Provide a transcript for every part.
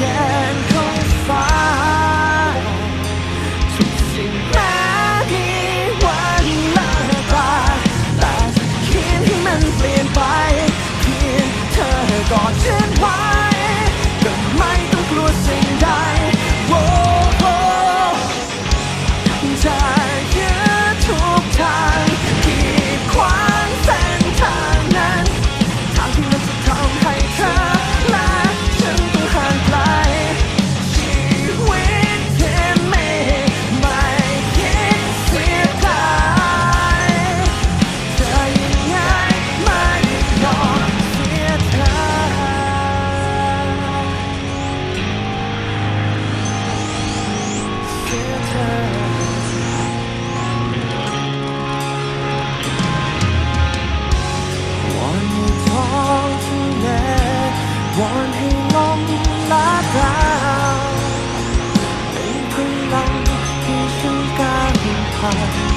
yeah. heart.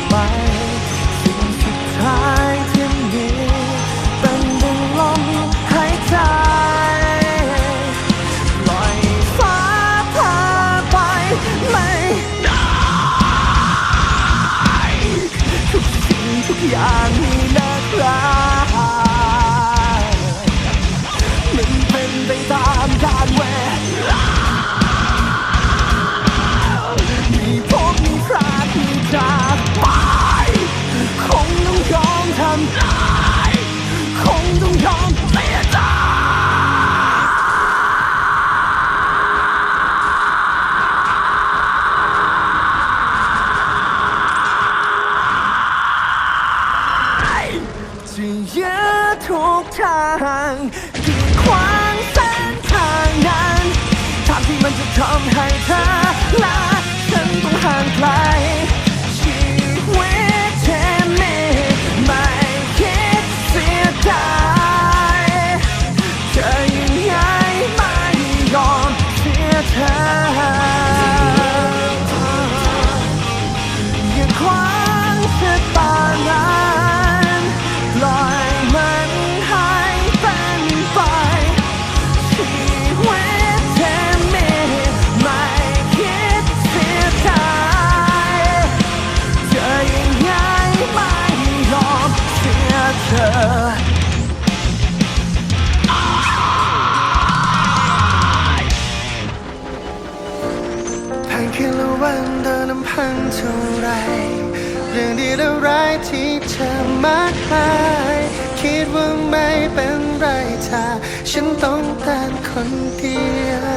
คนเดียว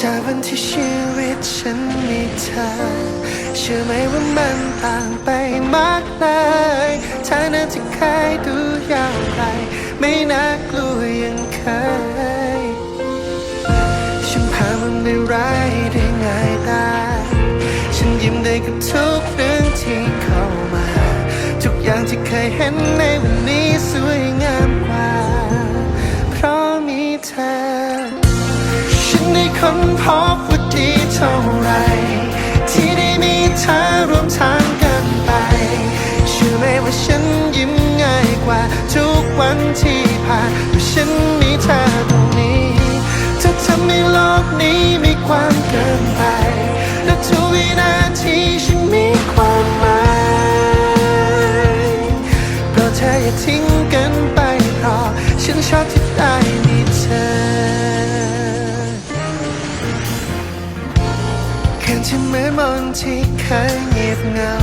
จากวันที่ชีวิตฉันมีเธอ เชื่อไหมว่ามันต่างไปมากเลยฐานะที่เคยดูยาวไกลไม่น่ากลัวยังเคย ฉันพามันไปร้ายได้ายได้ ค้นพบว่าดีเท่าไร ที่ได้มีเธอร่วมทางกันไปเชื่อไหมว่าฉันยิ้มง่ายกว่า ทุกวันที่ผ่านเพราะฉันมีเธอตรงนี้เธอทำให้โลกนี้มีความเกินไป และทุกวินาทีฉันมีความหมายเพราะเธออย่าทิ้งกันไปเพราะฉันชอบที่ ฉันที่มืดมนที่เคยเงียบเงา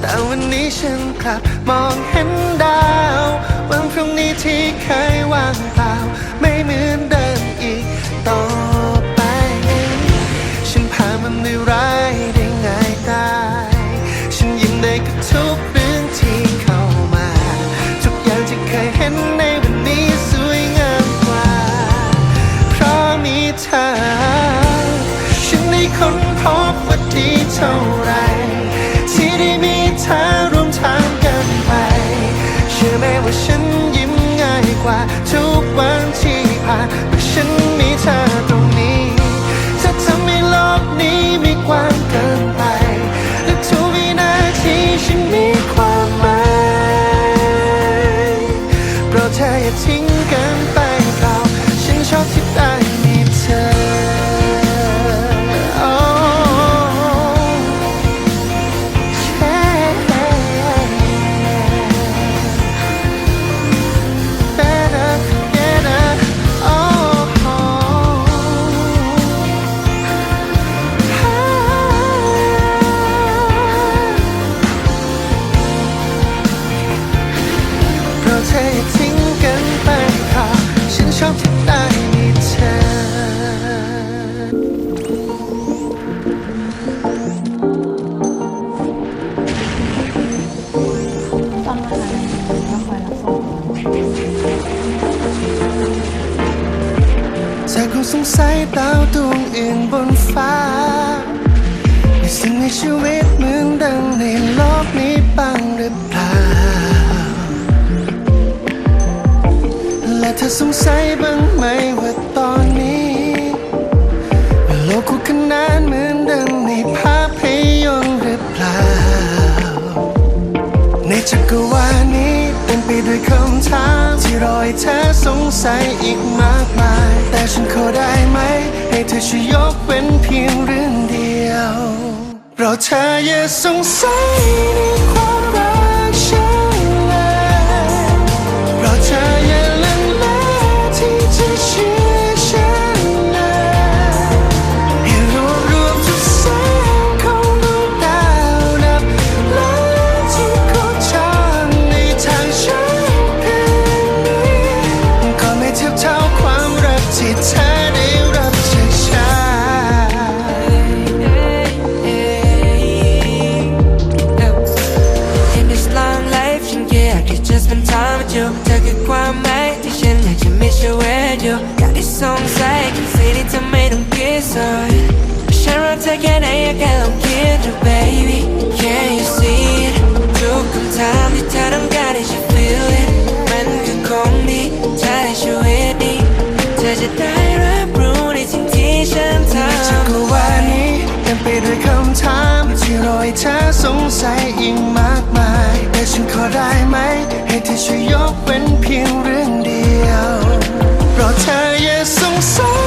แต่วันนี้ฉันกลับมองเห็นดาว วันพรุ่งนี้ที่เคยว่างเปล่าไม่เหมือนเดิม ชีวิตเหมือนดังในโลกนี้บ้างหรือเปล่า และเธอสงสัยบ้างไหมว่าตอนนี้โลกคู่ขนานเหมือนดังในภาพยนตร์หรือเปล่า ในจักรวาลนี้เต็มไปด้วยคำถามที่รอให้เธอสงสัยอีกมากมาย แต่ฉันขอได้ไหม ให้เธอช่วย ราะเธออย่าสงสัยในความ สงสัยกับสิ่งที่เธอไม่ต้องคิดสอยฉันรักเธอแค่ไหนอยากแค่ลองคิดดู baby can you see it ทุกคำถามที่เธอต้องการให้ฉัน feel it มันคือคงดีเธอในชีวิตนี้เธอจะได้รับรู้ในสิ่งที่ฉันทำจักรวาลนี้เต็มไปด้วยคำถามที่รอให้เธอสงสัยอีกมากมายแต่ฉันขอได้ไหม ให้เธอช่วยยกเว้นเพียง so